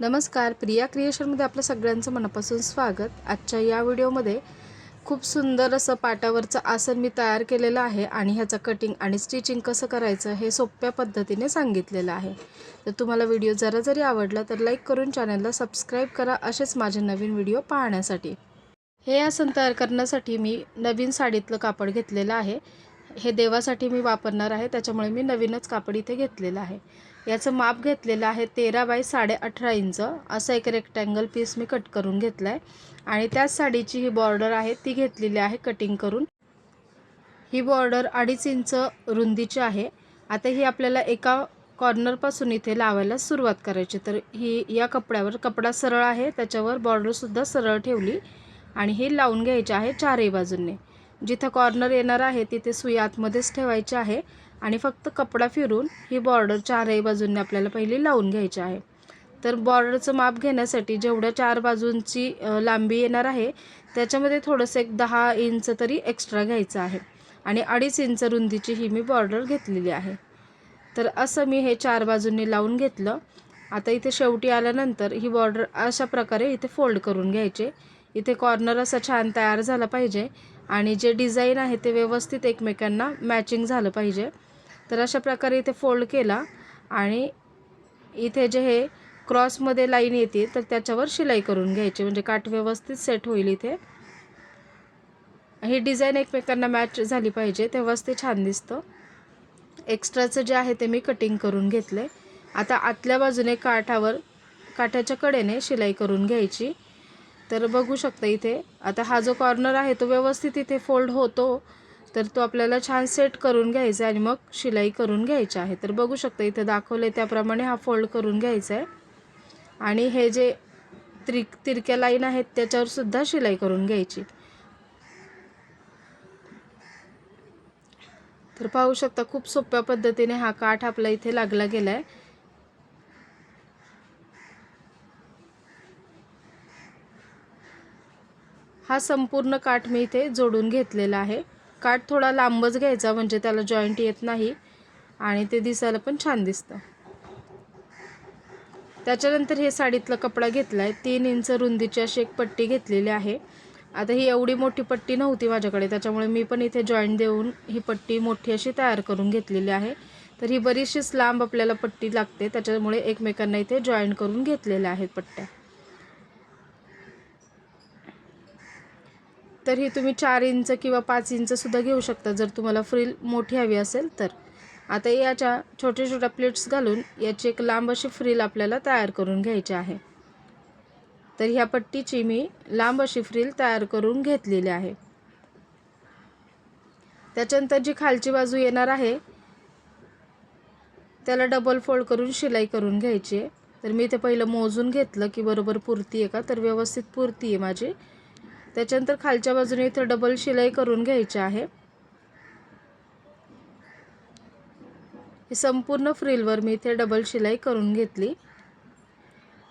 नमस्कार प्रिया क्रिएशनमध्ये आपलं सगळ्यांचं मनापासून स्वागत. आजच्या या व्हिडिओमध्ये खूप सुंदर असं पाटावरचं आसन मी तयार केलेलं आहे आणि ह्याचं कटिंग आणि स्टिचिंग कसं करायचं हे सोप्या पद्धतीने सांगितलेलं आहे. तर तुम्हाला व्हिडिओ जरा जरी आवडला तर लाईक करून चॅनलला सबस्क्राईब करा असेच माझे नवीन व्हिडिओ पाहण्यासाठी. हे आसन तयार करण्यासाठी मी नवीन साडीतलं कापड घेतलेलं आहे. हे देवासाठी मी वापरणार आहे. त्याच्यामुळे मी नवीनच कापड इथे घेतलेलं आहे. याचं माप घेतलेलं आहे तेरा बाय साडेअठरा इंच. असं एक रेक्टँगल पीस मी कट करून घेतला आहे आणि त्याच साडीची ही बॉर्डर आहे ती घेतलेली आहे कटिंग करून. ही बॉर्डर अडीच इंच रुंदीची आहे. आता ही आपल्याला एका कॉर्नरपासून इथे लावायला सुरुवात करायची. तर ही या कपड्यावर कपडा सरळ आहे त्याच्यावर बॉर्डरसुद्धा सरळ ठेवली. आणि ही लावून घ्यायची आहे चारही बाजूंनी. जिथं कॉर्नर येणार आहे तिथे सुई आतमध्येच ठेवायची आहे आणि फक्त कपडा फिरून ही बॉर्डर चारही बाजूंनी आपल्याला पहिली लावून घ्यायची आहे. तर बॉर्डरचं माप घेण्यासाठी जेवढ्या चार बाजूंची लांबी येणार आहे त्याच्यामध्ये थोडंसं एक दहा इंच तरी एक्स्ट्रा घ्यायचं आहे आणि अडीच इंच रुंदीची ही मी बॉर्डर घेतलेली आहे. तर असं मी हे चार बाजूंनी लावून घेतलं. आता इथे शेवटी आल्यानंतर ही बॉर्डर अशा प्रकारे इथे फोल्ड करून घ्यायचे. इथे कॉर्नर असा छान तयार झाला पाहिजे. आणि जे डिझाईन आहे ते व्यवस्थित एकमेकांना मॅचिंग झालं पाहिजे. तर अशा प्रकारे इथे फोल्ड केला. आणि इथे जे हे क्रॉसमध्ये लाईन येते तर त्याच्यावर शिलाई करून घ्यायची. म्हणजे काठ व्यवस्थित सेट होईल इथे. ही डिझाईन एकमेकांना मॅच झाली पाहिजे. तेव्हाच ते छान दिसतं. एक्स्ट्राचं जे आहे ते मी कटिंग करून घेतले. आता आतल्या बाजूने काठावर काठाच्या कडेने शिलाई करून घ्यायची. तर बघू शकता इथे. आता हा जो कॉर्नर आहे तो व्यवस्थित इथे फोल्ड होतो. तर तो आपल्याला छान सेट करून घ्यायचा आहे आणि मग शिलाई करून घ्यायची आहे. तर बघू शकता इथे दाखवले त्याप्रमाणे हा फोल्ड करून घ्यायचा आहे. आणि हे जे त्रिक तिरक्या लाईन आहेत त्याच्यावर सुद्धा शिलाई करून घ्यायची. तर पाहू शकता खूप सोप्या पद्धतीने हा काठ आपला इथे लागला गेला आहे हा संपूर्ण काठ मी इथे जोडून घेतलेला आहे. काठ थोडा लांबच घ्यायचा म्हणजे त्याला जॉईंट येत नाही आणि ते दिसायला पण छान दिसतं. त्याच्यानंतर हे साडीतला कपडा घेतला आहे तीन इंच रुंदीची अशी एक पट्टी घेतलेली आहे. आता ही एवढी मोठी पट्टी नव्हती माझ्याकडे त्याच्यामुळे मी पण इथे जॉईंट देऊन ही पट्टी मोठी अशी तयार करून घेतलेली आहे. तर ही बरीचशीच लांब आपल्याला पट्टी लागते त्याच्यामुळे एकमेकांना इथे जॉईंट करून घेतलेल्या आहेत पट्ट्या. तर ही तुम्ही चार इंच किंवा पाच इंचसुद्धा घेऊ शकता. जर तुम्हाला फ्रिल मोठी हवी असेल तर. आता याच्या छोट्या छोट्या प्लेट्स घालून याची एक लांब अशी फ्रिल आपल्याला तयार करून घ्यायची आहे. तर ह्या पट्टीची मी लांब अशी फ्रिल तयार करून घेतलेली आहे. त्याच्यानंतर जी खालची बाजू येणार आहे त्याला डबल फोल्ड करून शिलाई करून घ्यायची आहे. तर मी ते पहिलं मोजून घेतलं की बरोबर पुरती आहे का? तर व्यवस्थित पुरती आहे माझी. त्याच्यानंतर खालच्या बाजूने इथं डबल शिलाई करून घ्यायची आहे. ही संपूर्ण फ्रिलवर मी इथे डबल शिलाई करून घेतली.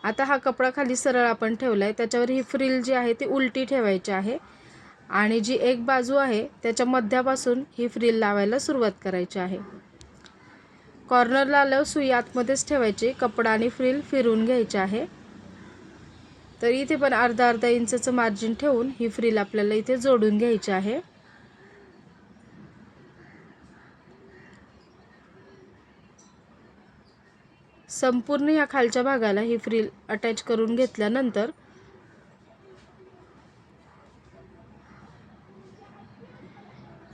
आता हा कपडा खाली सरळ आपण ठेवला आहे त्याच्यावर ही फ्रिल जी आहे ती उलटी ठेवायची आहे. आणि जी एक बाजू आहे त्याच्या मध्यापासून ही फ्रिल लावायला सुरुवात करायची आहे. कॉर्नरला आल्यावर सुई आतमध्येच ठेवायची. कपडा आणि फ्रिल फिरून घ्यायची आहे. तर इथे पण अर्धा अर्धा इंचचं मार्जिन ठेवून ही फ्रिल आपल्याला इथे जोडून घ्यायची आहे. संपूर्ण या खालच्या भागाला ही फ्रिल अटॅच करून घेतल्यानंतर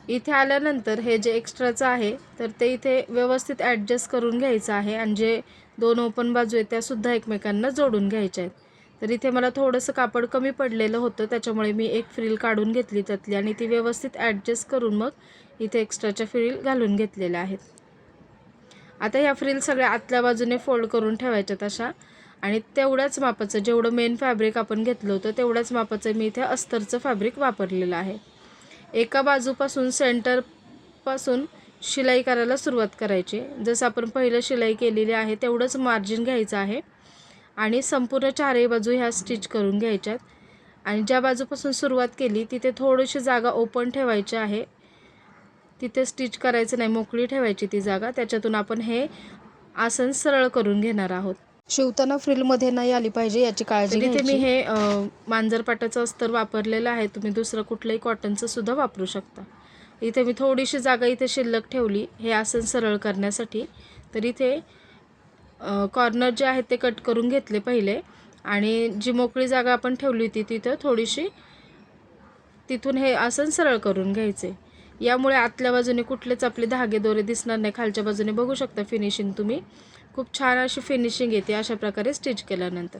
इथे आल्यानंतर हे जे एक्स्ट्राचं आहे तर ते इथे व्यवस्थित ॲडजस्ट करून घ्यायचं आहे आणि जे दोन ओपन बाजू आहेत त्यासुद्धा एकमेकांना जोडून घ्यायच्या आहेत. तर इथे मला थोडंसं कापड कमी पडलेलं होतं त्याच्यामुळे मी एक फ्रिल काढून घेतली त्यातली आणि ती व्यवस्थित ॲडजस्ट करून मग इथे एक्स्ट्राच्या फ्रिल घालून घेतलेल्या आहेत. आता ह्या फ्रिल सगळ्या आतल्या बाजूने फोल्ड करून ठेवायच्या तशा आणि तेवढ्याच मापाचं जेवढं मेन फॅब्रिक आपण घेतलं होतं तेवढ्याच मापाचं मी इथे अस्तरचं फॅब्रिक वापरलेलं आहे. एका बाजूपासून सेंटरपासून शिलाई करायला सुरुवात करायची. जसं आपण पहिलं शिलाई केलेली आहे तेवढंच मार्जिन घ्यायचं आहे. आणि संपूर्ण चारही बाजू ह्या स्टिच करून घ्यायच्यात. आणि ज्या बाजूपासून सुरुवात केली तिथे थोडीशी जागा ओपन ठेवायची आहे. तिथे स्टिच करायचं नाही मोकळी ठेवायची ती जागा. त्याच्यातून आपण हे आसन सरळ करून घेणार आहोत. शिवताना फ्रिलमध्ये नाही आली पाहिजे याची काळजी तर इथे मी हे मांजरपाटाचं अस्तर वापरलेलं आहे. तुम्ही दुसरं कुठलंही कॉटनचं सुद्धा वापरू शकता. इथे मी थोडीशी जागा इथे शिल्लक ठेवली हे आसन सरळ करण्यासाठी. तर इथे कॉर्नर जे आहेत ते कट करून घेतले पहिले. आणि जी मोकळी जागा आपण ठेवली होती तिथं थोडीशी तिथून हे आसन सरळ करून घ्यायचे. यामुळे आतल्या बाजूने कुठलेच आपले धागे दोरे दिसणार नाही. खालच्या बाजूने बघू शकता फिनिशिंग तुम्ही. खूप छान अशी फिनिशिंग येते अशा प्रकारे स्टिच केल्यानंतर.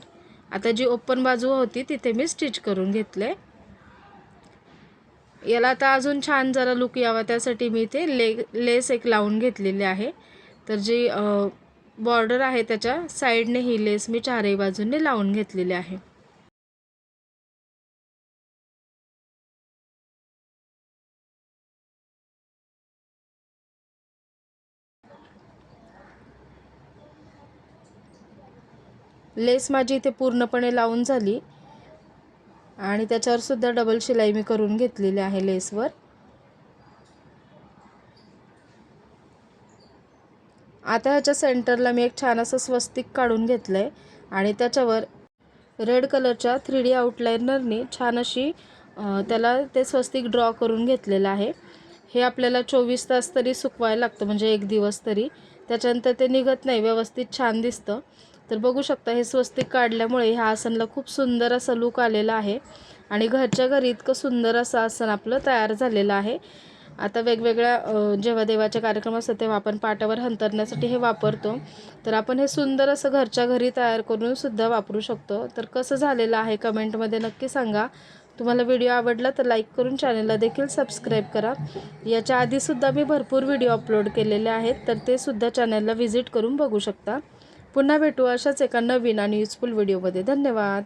आता जी ओपन बाजू होती तिथे मी स्टिच करून घेतले. याला आता अजून छान जरा लुक यावा त्यासाठी मी इथे ले लेस एक लावून घेतलेली आहे. तर जी बॉर्डर आहे त्याच्या साईडने ही लेस मी चारही बाजूंनी लावून घेतलेली आहे. लेस माझी इथे पूर्णपणे लावून झाली. आणि त्याच्यावर सुद्धा डबल शिलाई मी करून घेतलेली आहे लेसवर. आता ह्याच्या सेंटरला मी एक छान असं स्वस्तिक काढून घेतलं आहे आणि त्याच्यावर रेड कलरच्या थ्री डी आउटलाइनरनी छान अशी त्याला ते स्वस्तिक ड्रॉ करून घेतलेलं आहे. हे आपल्याला चोवीस तास तरी सुकवायला लागतं म्हणजे एक दिवस तरी. त्याच्यानंतर ते निघत नाही व्यवस्थित छान दिसतं. तर बघू शकता हे स्वस्तिक काढल्यामुळे ह्या आसनला खूप सुंदर असा लूक आलेला आहे. आणि घरच्या घरी इतकं सुंदर असं आसन आपलं तयार झालेलं आहे. आता वेगवेगळ्या जेव्हा देवाचे कार्यक्रम असतात तेव्हा आपण पाटावर हंतरण्यासाठी हे वापरतो. तर आपण हे सुंदर असं घरच्या घरी तयार करून सुद्धा वापरू शकतो. तर कसं झालेलं आहे कमेंटमध्ये नक्की सांगा. तुम्हाला व्हिडिओ आवडला तर लाईक करून चॅनलला देखील सबस्क्राईब करा. याच्या आधीसुद्धा मी भरपूर व्हिडिओ अपलोड केलेले आहेत तर ते सुद्धा चॅनलला व्हिजिट करून बघू शकता. पुन्हा भेटू अशाच एका नवीन आणि युजफुल व्हिडिओमध्ये. धन्यवाद.